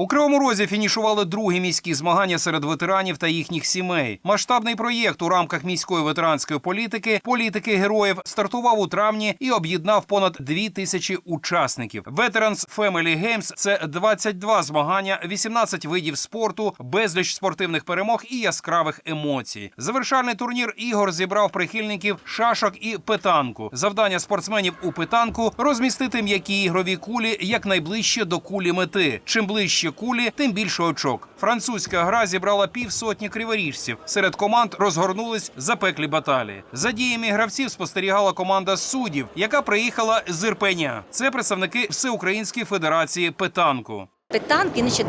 У Кривому Розі фінішували другі міські змагання серед ветеранів та їхніх сімей. Масштабний проєкт у рамках міської ветеранської політики політики героїв стартував у травні і об'єднав понад дві тисячі учасників. Veterans Family Games – це 22 змагання, 18 видів спорту, безліч спортивних перемог і яскравих емоцій. Завершальний турнір ігор зібрав прихильників шашок і питанку. Завдання спортсменів у питанку розмістити м'які ігрові кулі якнайближче до кулі мети. Чим ближче кулі, тим більше очок. Французька гра зібрала півсотні криворіжців. Серед команд розгорнулись запеклі баталії. За діями гравців спостерігала команда суддів, яка приїхала з Ірпеня. Це представники Всеукраїнської федерації питанку. Питанк, він ще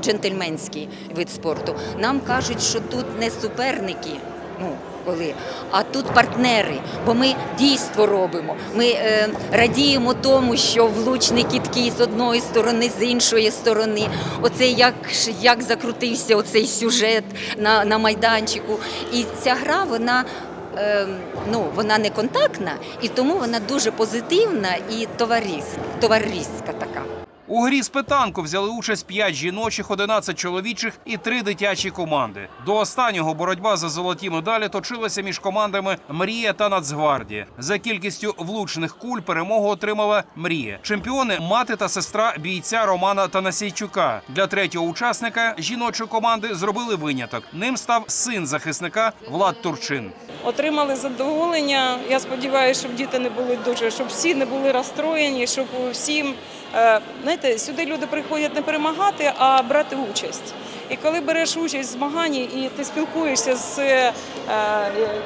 джентльменський вид спорту. Нам кажуть, що тут не суперники. Ну, коли, а тут партнери, бо ми дійство робимо. Ми е, радіємо тому, що влучний кіткий з одної сторони, з іншої сторони. Оце як, як закрутився оцей сюжет на, на майданчику. І ця гра, вона. е, Ну, вона не контактна, і тому вона дуже позитивна і товариська, товариська така. У грі з питанку взяли участь 5 жіночих, 11 чоловічих і 3 дитячі команди. До останнього боротьба за золоті медалі точилася між командами Мрія та Нацгвардія. За кількістю влучних куль перемогу отримала Мрія. Чемпіони мати та сестра бійця Романа Танасійчука. Для третього учасника жіночої команди зробили виняток. Ним став син захисника Влад Турчин. отримали задоволення. Я сподіваюся, щоб діти не були дуже, щоб всі не були розстроєні, щоб всім е, знаєте, сюди люди приходять не перемагати, а брати участь. І коли береш участь в змаганні і ти спілкуєшся з е,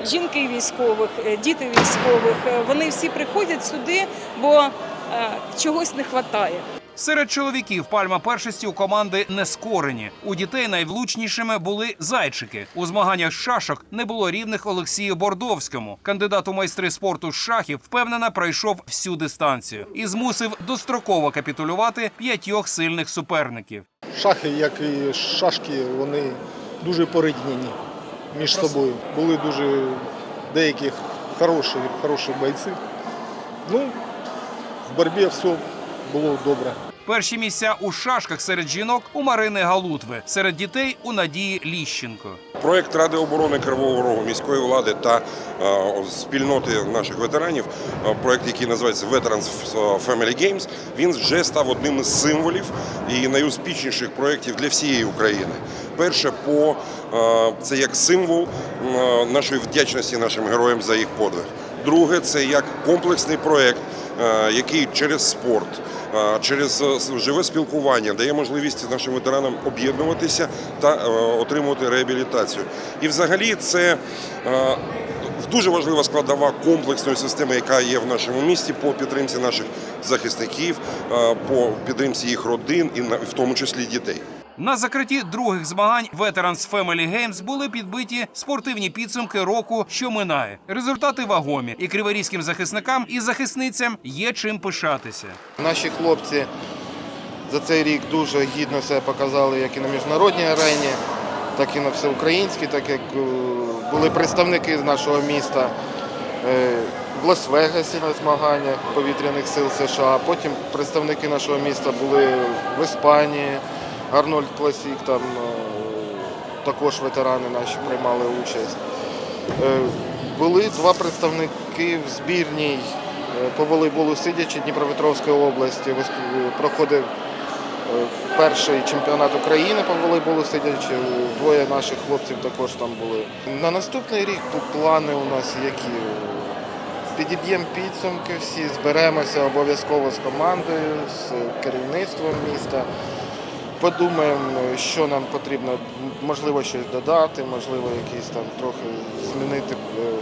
жінки військових, е, діти військових, е, вони всі приходять сюди, бо чогось не вистачає. Серед чоловіків пальма першості у команди нескорені. У дітей найвлучнішими були зайчики. У змаганнях шашок не було рівних Олексію Бордовському. Кандидат у майстри спорту шахів впевнено пройшов всю дистанцію і змусив достроково капітулювати п'ятьох сильних суперників. Шахи, як і шашки, вони дуже поріднені між собою. Були дуже деякі хороші, хороші бойці. Ну, в боротьбі все було добре. Перші місця у шашках серед жінок у Марини Галутви, серед дітей у Надії Ліщенко. Проект Ради оборони Кривого Рогу міської влади та е, спільноти наших ветеранів, е, проект, який називається Veterans Family Games, він вже став одним із символів і найуспішніших проєктів для всієї України. Перше, по е, це як символ нашої вдячності нашим героям за їх подвиг. Друге, це як комплексний проєкт, е, який через спорт, через е, живе спілкування дає можливість нашим ветеранам об'єднуватися та е, отримувати реабілітацію. І взагалі це е, дуже важлива складова комплексної системи, яка є в нашому місті по підтримці наших захисників, по підтримці їх родин і в тому числі дітей. На закритті других змагань Veterans Family Games були підбиті спортивні підсумки року, що минає. Результати вагомі, і криворізьким захисникам і захисницям є чим пишатися. Наші хлопці за цей рік дуже гідно себе показали як і на міжнародній арені, так і на всеукраїнській, так як е, були представники з нашого міста е, в Лас-Вегасі на змаганнях повітряних сил США. Потім представники нашого міста були в Іспанії, Арнольд Класік, там е, також ветерани наші приймали участь. Е, Були два представники в збірній е, по волейболу сидячи Дніпропетровської області. Проходив перший чемпіонат України по волейболу сидячи. Двоє наших хлопців також там були. На наступний рік плани у нас які. Підіб'ємо підсумки всі, зберемося обов'язково з командою, з керівництвом міста. Подумаємо, що нам потрібно, можливо, щось додати, можливо, якісь там трохи змінити е,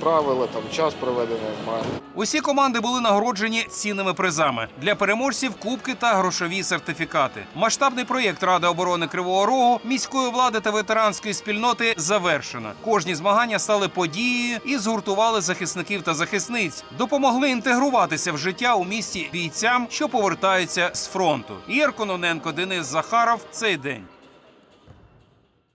правила, там час проведення змагань. Усі команди були нагороджені цінними призами для переможців кубки та грошові сертифікати. Масштабний проєкт Ради оборони Кривого Рогу, міської влади та ветеранської спільноти завершено. Кожні змагання стали подією і згуртували захисників та захисниць, допомогли інтегруватися в життя у місті бійцям, що повертаються з фронту. Ігор Кононенко, Денис Захаров. Цей день.